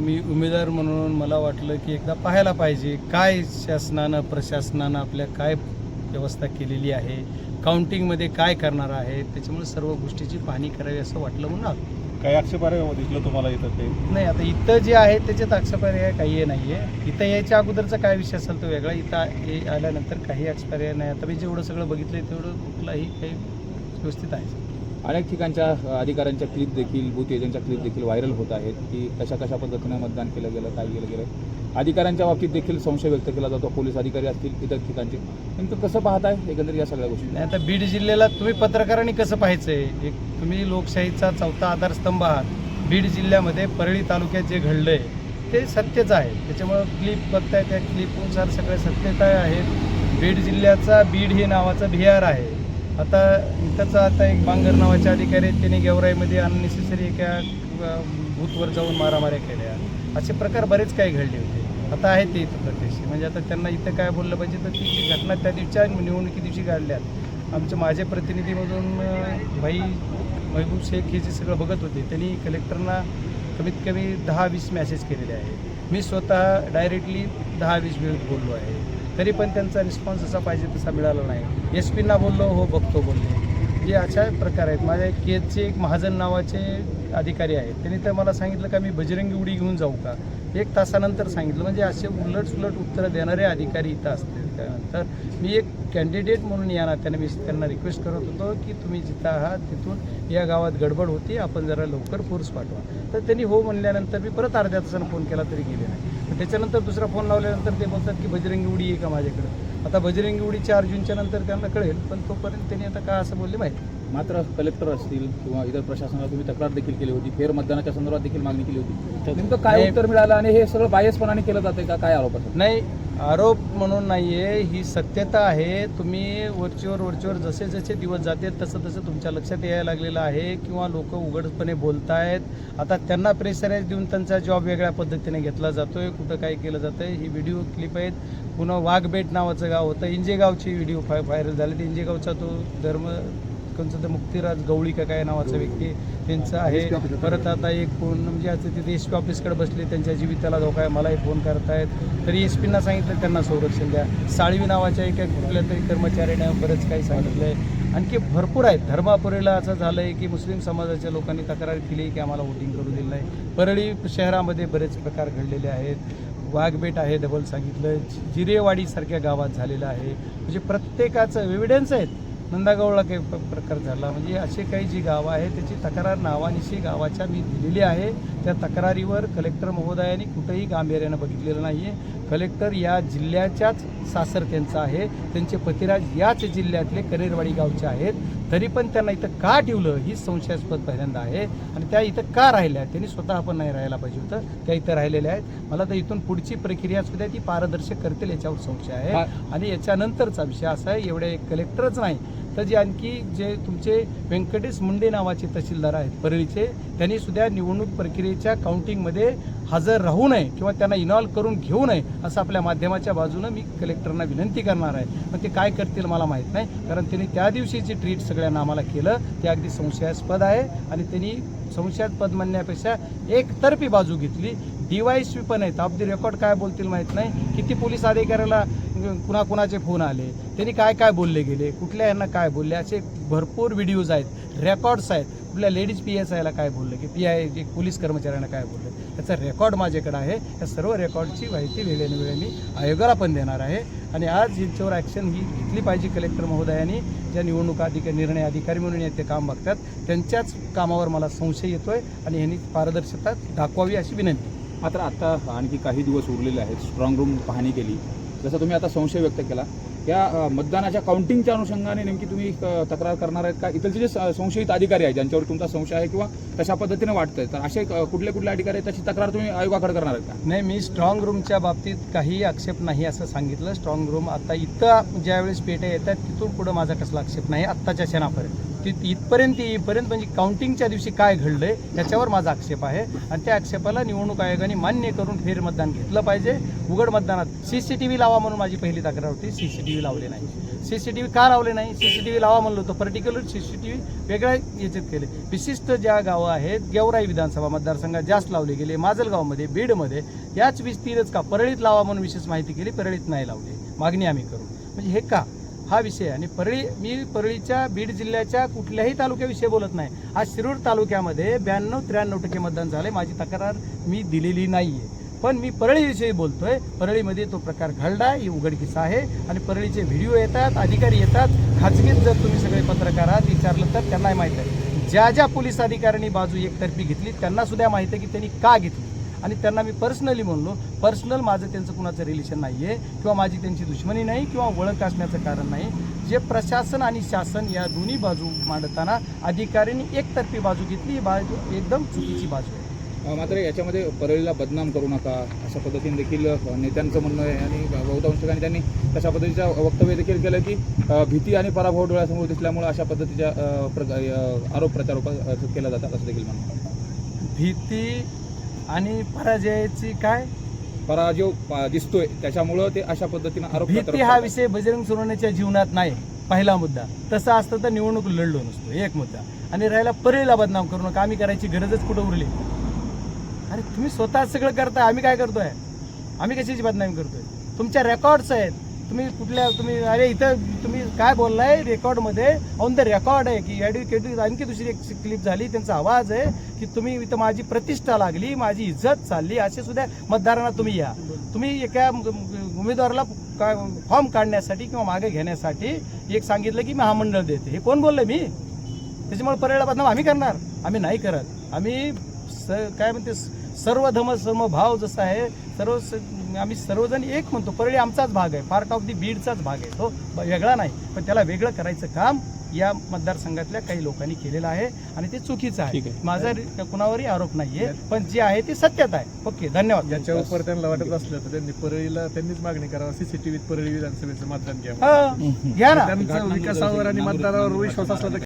मी उमेदवार म्हणून मला वाटलं की एकदा पाहायला पाहिजे काय शासनानं प्रशासनानं आपल्या काय व्यवस्था केलेली आहे काउंटिंगमध्ये काय करणार आहे त्याच्यामुळे सर्व गोष्टीची पाहणी करावी असं वाटलं म्हणून आलो. काही आक्षेपार्ह दिसलं तुम्हाला इथं ते? नाही आता इथं जे आहे त्याच्यात आक्षेपार्ह काही नाही आहे इथं यायच्या अगोदरचा काय विषय असेल तो वेगळा. इथं हे आल्यानंतर काही आक्षेपार्ह नाही. आता मी जेवढं सगळं बघितलं तेवढं कुठलाही काही व्यवस्थित आहे. अनेक ठिकाणच्या अधिकाऱ्यांच्या क्लिप देखील बूथ एजंटच्या क्लिप देखील व्हायरल होत आहेत की कशा कशा पद्धतीने मतदान केलं गेलं काय केलं गेलं अधिकाऱ्यांच्या बाबतीत देखील संशय व्यक्त केला जातो पोलीस अधिकारी असतील इतर ठिकाणचे. नेमकं कसं पाहताय एकंदरीत या सगळ्या गोष्टी? नाही आता बीड जिल्ह्याला तुम्ही पत्रकारांनी कसं पाहायचंय? एक तुम्ही लोकशाहीचा चौथा आधारस्तंभ आहात. बीड जिल्ह्यामध्ये परळी तालुक्यात जे घडलंय ते सत्यच आहे. त्याच्यामुळं क्लिप बघताय त्या क्लिपनुसार सगळे सत्यता आहेत. बीड जिल्ह्याचा बीड हे नावाचं बिहार आहे. आता इथंच आता एक बांगर नावाचे अधिकारी आहेत त्यांनी गेवराईमध्ये अननेसेसरी एका बूथवर जाऊन मारामाऱ्या केल्या. असे प्रकार बरेच काही घडले होते. आता आहे ते इथं प्रत्यक्ष. म्हणजे आता त्यांना इथं काय बोललं पाहिजे तर ती जी घटना त्या दिवशीच्या निवडणुकी दिवशी घडल्यात. आमचे माझे प्रतिनिधीमधून भाई महबूब शेख हे जे सगळं बघत होते त्यांनी कलेक्टरना कमीत कमी दहा वीस मॅसेज केलेले आहे मी स्वतः डायरेक्टली दहा वीस वेळ बोललो आहे. तरी पण त्यांचा रिस्पॉन्स जसा पाहिजे तसा मिळाला नाही. एस पींना बोललो हो बघतो बोललो. जे अशा प्रकार आहेत. माझ्या एक केजचे एक महाजन नावाचे अधिकारी आहेत. त्यांनी तर मला सांगितलं का मी बजरंगी उडी घेऊन जाऊ का? एक तासानंतर सांगितलं. म्हणजे असे उलट सुलट उत्तरं देणारे अधिकारी इथं असतील. त्यानंतर मी एक कॅन्डिडेट म्हणून या नात्याने मी त्यांना रिक्वेस्ट करत होतो की तुम्ही जिथं आहात तिथून या गावात गडबड होती. आपण जरा लवकर फोर्स पाठवा. तर त्यांनी हो म्हणल्यानंतर मी परत अर्ध्या तासानं फोन केला तरी गेले नाही. त्याच्यानंतर दुसरा फोन लावल्यानंतर ते बोलतात की बजरंगी उडी आहे का माझ्याकडं? आता बजरंगी उडी चार जूनच्या नंतर त्यांना कळेल पण तोपर्यंत त्यांनी आता का असं बोलले माहिती मात्र कलेक्टर असतील किंवा इतर प्रशासनाला तुम्ही तक्रार देखील केली होती फेर मतदानाच्या संदर्भात देखील मागणी केली होती. नेमकं काय. उत्तर मिळालं आणि हे सगळं बायसपणाने केलं जाते का? काय आरोप असतात? नाही आरोप म्हणून नाही आहे ही सत्यता आहे. तुम्ही वरचीवर वरचीवर जसे जसे दिवस जाते तसं तसं तुमच्या लक्षात यायला लागलेलं आहे किंवा लोक उघडपणे बोलतायत. आता त्यांना प्रेशराईज देऊन त्यांचा जॉब वेगळ्या पद्धतीने घेतला जातोय कुठं काय केलं जातंय. ही व्हिडिओ क्लिप आहेत. पुन्हा वाघबेट नावाचं गाव होतं. इंजेगावची व्हिडिओ फाय व्हायरल झाले. इंजेगावचा तो धर्म कोणचं तर मुक्तिराज गवळी का काय नावाचा व्यक्ती त्यांचं आहे. परत आता एक फोन म्हणजे आता तिथे एस पी ऑफिसकडे बसले त्यांच्या जीविताला धोका आहे मलाही फोन करतायत. तरी एस पींना सांगितलं त्यांना संरक्षण द्या. साळवी नावाच्या एका कुठल्या तरी कर्मचाऱ्याने बरंच काही सांगितलं आहे आणखी भरपूर आहेत. धर्मापुरीला असं झालं आहे की मुस्लिम समाजाच्या लोकांनी तक्रार केली की आम्हाला वोटिंग करू दिलं नाही. परळी शहरामध्ये बरेच प्रकार घडलेले आहेत. वाघबेट आहे डबल सांगितलं. जिरेवाडीसारख्या गावात झालेलं आहे. म्हणजे प्रत्येकाचं एव्हिडन्स आहेत. नंदागौळला काही प्रकार झाला. म्हणजे असे काही जी गावं आहेत त्याची तक्रार नावानिशी गावाच्या मी दिलेली आहे. त्या तक्रारीवर कलेक्टर महोदयांनी कुठंही गांभीर्यानं बघितलेलं नाही आहे कलेक्टर या जिल्ह्याच्याच सासर त्यांचा आहे. त्यांचे पतिराज याच जिल्ह्यातले कनेरवाडी गावचे आहेत. तरी पण त्यांना इथं का ठेवलं? ही संशयास्पद पहिल्यांदा आहे. आणि त्या इथं का राहिल्या? त्यांनी स्वतः पण नाही राहायला पाहिजे होतं. त्या इथं राहिलेल्या आहेत. मला तर इथून पुढची प्रक्रिया सुद्धा ती पारदर्शक करतील याच्यावर संशय आहे. आणि याच्यानंतरचा विषय असा आहे एवढे कलेक्टरच नाही. तर जे आणखी जे तुमचे व्यंकटेश मुंडे नावाचे तहसीलदार आहेत परळीचे त्यांनी सुद्धा निवडणूक प्रक्रियेच्या काउंटिंगमध्ये हजर राहू नये किंवा त्यांना इन्व्हॉल्व करून घेऊ नये असं आपल्या माध्यमाच्या बाजूनं मी कलेक्टरना विनंती करणार आहे. पण ते काय करतील मला माहीत नाही कारण त्यांनी त्या दिवशी जे ट्रीट सगळ्यांना आम्हाला केलं. ते अगदी संशयास्पद आहे आणि त्यांनी संशयास्पद म्हणण्यापेक्षा एकतर्फी बाजू घेतली. डीवायसपी पण आहेत. अगदी रेकॉर्ड काय बोलतील माहीत नाही. किती पोलीस अधिकाऱ्याला कुणाकुणाचे फोन आले? त्यांनी काय काय बोलले गेले? कुठल्या यांना काय बोलले? असे भरपूर व्हिडिओज आहेत. रेकॉर्ड्स आहेत. कुठल्या लेडीज पी एस आयला काय बोलले? की पी आय जे पोलीस कर्मचाऱ्यांना काय बोलले? त्याचा रेकॉर्ड माझ्याकडे आहे. या सर्व रेकॉर्डची माहिती वेळेने वेळे मी आयोगाला पण देणार आहे. आणि आज यांच्यावर ॲक्शन ही घेतली पाहिजे कलेक्टर महोदयांनी. ज्या निवडणूक अधिकारी निर्णय अधिकारी म्हणून ते काम बघतात त्यांच्याच कामावर मला संशय येतो आहे आणि यांनी पारदर्शकता दाखवावी अशी विनंती. मात्र आता आणखी काही दिवस उरलेले आहेत. स्ट्रॉंग रूम पाहणी केली. जसं तुम्ही आता संशय व्यक्त केला. या मतदानाच्या काउंटिंगच्या अनुषंगाने नेमकी तुम्ही तक्रार करणार आहेत का? इथलचे जे संशयित अधिकारी आहेत ज्यांच्यावर तुमचा संशय आहे किंवा तशा पद्धतीने वाटतंय तर असे कुठले कुठले अधिकारी आहेत त्याची तक्रार तुम्ही आयोगाकडे करणार आहेत का? नाही मी स्ट्रॉंग रूमच्या बाबतीत काही आक्षेप नाही असं सांगितलं. स्ट्रॉंग रूम आता इथं ज्यावेळेस पेट्या येतात तिथून पुढं माझा कसला आक्षेप नाही आत्ताच्या क्षणापर्यंत. ती इथपर्यंत येईपर्यंत म्हणजे काउंटिंगच्या दिवशी काय घडलंय त्याच्यावर माझा आक्षेप आहे. आणि त्या आक्षेपाला निवडणूक आयोगाने मान्य करून फेरमतदान घेतलं पाहिजे. उघड मतदानात सी सी टी व्ही लावा म्हणून माझी पहिली तक्रार होती. सी सी टी व्ही लावले नाही. सीसीटीव्ही का लावले नाही? सीसीटीव्ही लावा म्हणलो होतं. पर्टिक्युलर सीसीटीव्ही वेगळ्या याच्यात केले. विशिष्ट ज्या गावं आहेत गेवराई विधानसभा मतदारसंघात जास्त लावले गेले. माजलगावमध्ये बीडमध्ये याच वीस तीनच का? परळीत लावा म्हणून विशेष माहिती केली. परळीत नाही लावले. मागणी आम्ही करू. म्हणजे हे का? हा विषय आणि परळी मी परळीच्या बीड जिल्ह्याच्या कुठल्याही तालुक्याविषयी बोलत नाही. आज शिरूर तालुक्यामध्ये ब्याण्णव त्र्याण्णव टक्के मतदान झाले माझी तक्रार मी दिलेली नाही आहे पण मी परळीविषयी बोलतोय. परळीमध्ये तो प्रकार घडला ही उघडकीस आहे. आणि परळीचे व्हिडिओ येतात अधिकारी येतात. खाजगीत जर तुम्ही सगळे पत्रकार आहात विचारलं तर त्यांनाही माहीत आहे. ज्या ज्या पोलीस अधिकाऱ्यांनी बाजू एकतर्फी घेतली त्यांना सुद्धा माहिती आहे की त्यांनी का घेतली. आणि त्यांना मी पर्सनली म्हणलो पर्सनल माझं त्यांचं कुणाचं रिलेशन नाही आहे किंवा माझी त्यांची दुश्मनी नाही किंवा ओळख असण्याचं कारण नाही. जे प्रशासन आणि शासन या दोन्ही बाजू मांडताना अधिकाऱ्यांनी एकतर्फी बाजू घेतली ही बाजू एकदम चुकीची बाजू आहे. मात्र याच्यामध्ये परळीला बदनाम करू नका अशा पद्धतीने देखील नेत्यांचं म्हणणं आहे आणि बहुतांश ठिकाणी त्यांनी तशा पद्धतीचं वक्तव्य देखील केलं की भीती आणि पराभव डोळ्यासमोर दिसल्यामुळे अशा पद्धतीच्या आरोप प्रत्यारोप केला जातात असं देखील म्हणणं भीती आणि पराजयाची काय? पराजय पा- दिसतोय. त्याच्यामुळं ते अशा पद्धतीनं आरोप भीती हा. विषय बजरंग सोनवणेच्या जीवनात नाही. पहिला मुद्दा. तसं असतं तर निवडणूक लढलो नसतो. एक मुद्दा. आणि राहिला परळीला बदनाम करू नका. आम्ही करायची गरजच कुठं उरली? अरे तुम्ही स्वतः सगळं करताय. आम्ही काय करतोय? आम्ही कशाची बदनामी करतोय? तुमच्या रेकॉर्ड्स आहेत. तुम्ही कुठल्या तुम्ही अरे इथं तुम्ही काय बोललाय रेकॉर्डमध्ये? ऑन द रेकॉर्ड आहे की ॲडव्होकेट आणखी दुसरी एक क्लिप झाली त्यांचा आवाज आहे की तुम्ही इथं माझी प्रतिष्ठा लागली माझी इज्जत चालली असे सुद्धा मतदारांना तुम्ही या. तुम्ही एका उमेदवाराला का फॉर्म काढण्यासाठी किंवा मागे घेण्यासाठी एक सांगितलं की महामंडळ देते. हे कोण बोललं मी? त्याच्यामुळे पर्यायला बदनाम आम्ही करणार. आम्ही नाही करत. आम्ही स काय म्हणते सर्व धम सर्व भाव जसा आहे सर्व स- आम्ही सर्वजण एक म्हणतो परळी आमचाच भाग आहे पार्ट ऑफ दी बीडचाच भाग आहे. तो वेगळा नाही पण त्याला वेगळं करायचं काम या मतदारसंघातल्या काही लोकांनी केलेलं आहे आणि ते चुकीचं आहे. माझा कुणावरही आरोप नाहीये पण जे आहे ते सत्यता आहे. ओके धन्यवाद. याच्या उपर त्यांना वाटत असलं तर त्यांनी परळीला त्यांनीच मागणी करावं सीसीटीव्हीत परळी विधानसभेचं मतदान घ्यावं. हा, घ्या ना. विकासावर आणि मतदारावर विश्वास असला तर